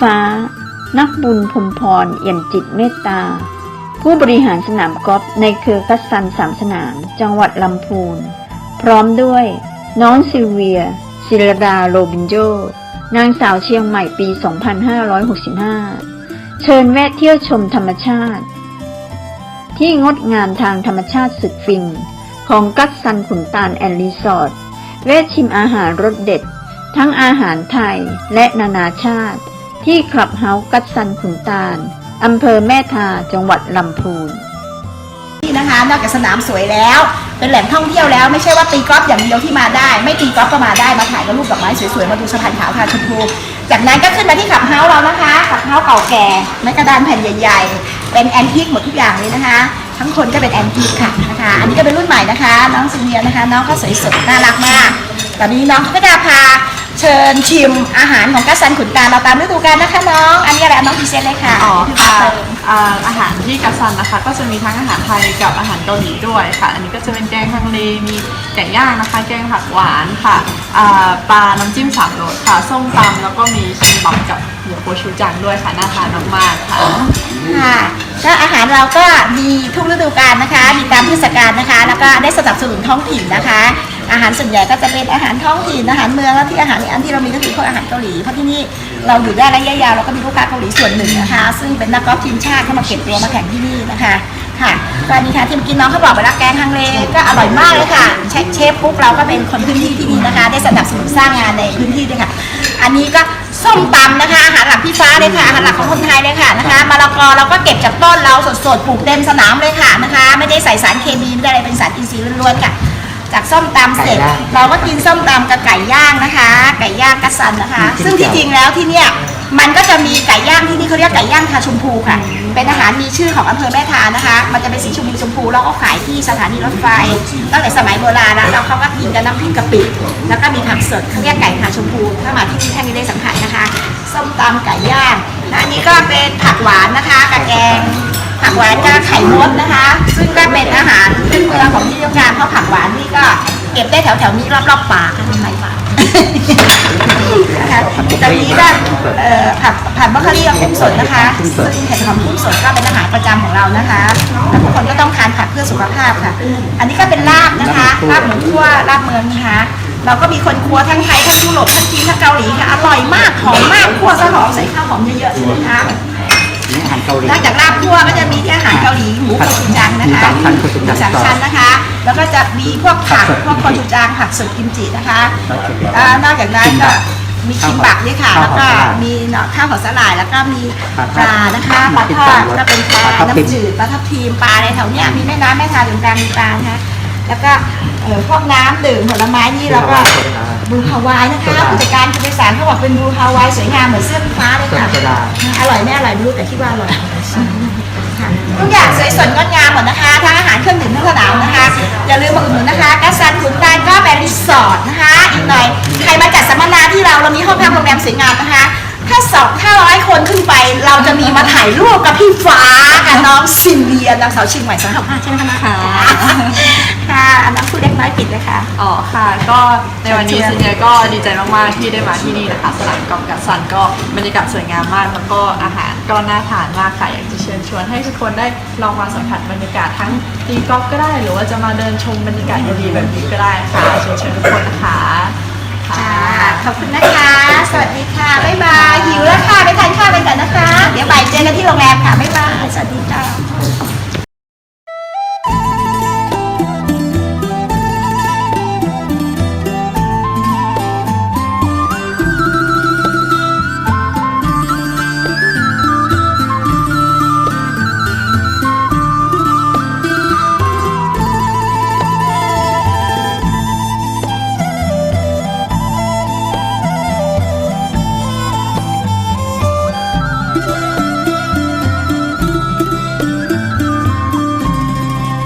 ฟ้า นักบุญพรมพรเอี่ยมจิตเมตตา ผู้บริหารสนามกอล์ฟในเครือกัสซันสามสนาม จังหวัดลำพูน พร้อมด้วยน้องซิเวีย ศิรดาโรบินโจ นางสาวเชียงใหม่ปี 2565 เชิญแวะเที่ยวชมธรรมชาติ ที่งดงามทางธรรมชาติสุดฟินของกัสซันขุนตาลแอนด์รีสอร์ทแวะชิมอาหารรสเด็ด ทั้งอาหารไทยและนานาชาติ ที่คลับเฮาส์กัสซันขุนตาลอำเภอแม่ทาจังหวัดลำพูนนี่นะคะนอกจากสนามสวยแล้ว เป็นแหล่งท่องเที่ยวแล้วไม่ใช่ว่าตีกอล์ฟอย่างเดียวที่มาได้ ไม่ตีกอล์ฟก็มาได้มาถ่ายกับรูปดอกไม้สวยๆมาดูสะพานขาวทาชมพูจากนั้นก็ขึ้นมาที่ขับเฮาส์เรานะคะขับเฮาส์เก่าแก่ไม้กระดานแผ่นใหญ่ๆ เป็นแอนทิกหมดทุกอย่างเลยนะคะ ทั้งคนก็เป็นแอนทิกค่ะนะคะอันนี้ก็เป็นรุ่นใหม่นะคะ น้องซิเนียนะคะ น้องก็สวยสดน่ารักมาก ตอนนี้น้องก็จะพา เชิญชิมอาหารของกัสซันขุนตาลเราตามฤดูกาลนะคะน้อง อันนี้อะไรน้องพิเศษเลยค่ะอ๋อพี่ค่ะเติมอ่าอาหารที่กัสซันนะคะ ก็จะมีทั้งอาหารไทยกับอาหารเกาหลีด้วยค่ะ อันนี้ก็จะเป็นแกงฮังเลมีไก่ย่างนะคะ แกงผักหวานค่ะอ่าปลาน้ำจิ้มสามรสค่ะส้มตำแล้วก็มีชิมบับกับหมูโคชูจังด้วยค่ะน่าทานมากๆค่ะค่ะก็อาหารเราก็มีทุกฤดูกาลนะคะ มีตามเทศกาลนะคะ แล้วก็ได้สนับสนุนท้องถิ่นนะคะ อาหารส่วนใหญ่ก็จะเป็นอาหารท้องถิ่นอาหารเมืองแล้วที่อาหารอันที่เรามีก็คือพวกอาหารเกาหลีเพราะที่นี่เราอยู่ได้ระยะยาวเราก็มีลูกค้าเกาหลีส่วนหนึ่งนะคะ ซึ่งเป็นนักกอล์ฟทีมชาติเข้ามาเก็บตัวมาแข่งที่นี่นะคะค่ะก็อันนี้ค่ะที่เมื่อกี้น้องเขาบอกไปแล้วแกงฮังเลก็อร่อยมากเลยค่ะเชฟเชฟปุ๊บเราก็เป็นคนพื้นที่ที่นี่นะคะ ได้สนับสนุนสร้างงานในพื้นที่ด้วยค่ะ อันนี้ก็ส้มตำนะคะอาหารหลักพี่ฟ้าเลยค่ะอาหารหลักของคนไทยเลยค่ะนะคะมะละกอเราก็เก็บจากต้นเราสดๆปลูกเต็มสนามเลยค่ะนะคะ ไม่ได้ใส่สารเคมีไม่ได้อะไรเป็นสารอินทรีย์ล้วนๆค่ะ จากส้มตำเสร็จเราก็กินส้มตำกับไก่ย่างนะคะ ไก่ย่างกัสซันนะคะซึ่งที่จริงแล้วที่เนี่ยมันก็จะมีไก่ย่างที่นี่เขาเรียกไก่ย่างทาชมพูค่ะ เป็นอาหารมีชื่อของอำเภอแม่ทานะคะ มันจะเป็นสีชมพูชมพูแล้วก็ขายที่สถานีรถไฟตั้งแต่สมัยโบราณแล้วแล้วเขาก็กินกับน้ำพริกกะปิแล้วก็มีผักสดเขาเรียกไก่ทาชมพูถ้ามาที่นี่ท่านจะได้สัมผัสนะคะ ส้มตำไก่ย่างและอันนี้ก็เป็นผักหวานนะคะกับแกง ผักหวานกับไข่มดนะคะ ซึ่งก็เป็นอาหารพื้นเมืองของที่เดียวกันเพราะผักหวานนี่ก็เก็บได้แถวแถวๆนี้รอบๆป่าค่ะทำไมป่านะคะตอนนี้ก็เอ่อผักผัดมะขามกุ้งสดนะคะซึ่งเห็ดหอมกุ้งสดก็เป็นอาหารประจำของเรานะคะและทุกคนก็ต้องทานผักเพื่อสุขภาพค่ะ อันนี้ก็เป็นลาบนะคะลาบหมูคั่วลาบเมืองนะคะเราก็มีคนครัวทั้งไทยทั้งยุโรปทั้งจีนทั้งเกาหลีค่ะอร่อยมากหอมมากครัวซะหอมใส่ข้าวหอมเยอะๆนะคะ นี่อาหารเกาหลี นอกจากลาบคั่วก็จะมีที่อาหารเกาหลีหมูโคชูจังนะคะหมูสามชั้นโคชูจังหมูสามชั้นนะคะ แล้วก็จะมีพวกผักพวกโคชูจังผักสดกิมจินะคะอ่านอกจากนั้นก็มีคิมบักด้วยค่ะแล้วก็มีเนาะข้าวหอสลายแล้วก็มีปลานะคะปลาทอดก็เป็นปลาน้ำจืดปลาทับทิมปลาอะไรแถวเนี้ยมีแม่น้ำแม่ทาอยู่กลางมีปลานะคะแล้วก็เอ่อพวกน้ำดื่มผลไม้นี่เราก็ บลูฮาวายนะคะผู้จัดการคุณไปสารเขาบอกเป็นบลูฮาวายสวยงามเหมือนเสื้อฟ้าเลยค่ะอร่อยไม่อร่อยไม่รู้แต่คิดว่าอร่อยค่ะทุกอย่างสวยสดงดงามหมดนะคะทั้งอาหารเครื่อง ไป เราจะมีมาถ่ายรูปกับพี่ฟ้ากับน้องซินเดียนางสาวเชียงใหม่สองห้าห้าใช่ไหมคะนะคะค่ะน้องผู้เล็กน้อยปิดเลยค่ะ อ๋อค่ะก็ในวันนี้เชิญซินเนียก็ดีใจมากๆที่ได้มาที่นี่นะคะสนามกอล์ฟกัสซันก็บรรยากาศสวยงามมากแล้วก็อาหารก็น่าทานมากค่ะอยากจะเชิญชวนให้ทุกคนได้ลองมาสัมผัสบรรยากาศทั้งตีกอล์ฟก็ได้ หรือว่าจะมาเดินชมบรรยากาศดีๆแบบนี้ก็ได้ค่ะเชิญชวนทุกคนนะคะ ค่ะค่ะขอบคุณนะคะ สวัสดีค่ะบ๊ายบายหิวแล้วค่ะไปทานข้าวไปกันนะคะเดี๋ยวบ่ายเจอกันที่โรงแรมค่ะบ๊ายบายสวัสดีค่ะ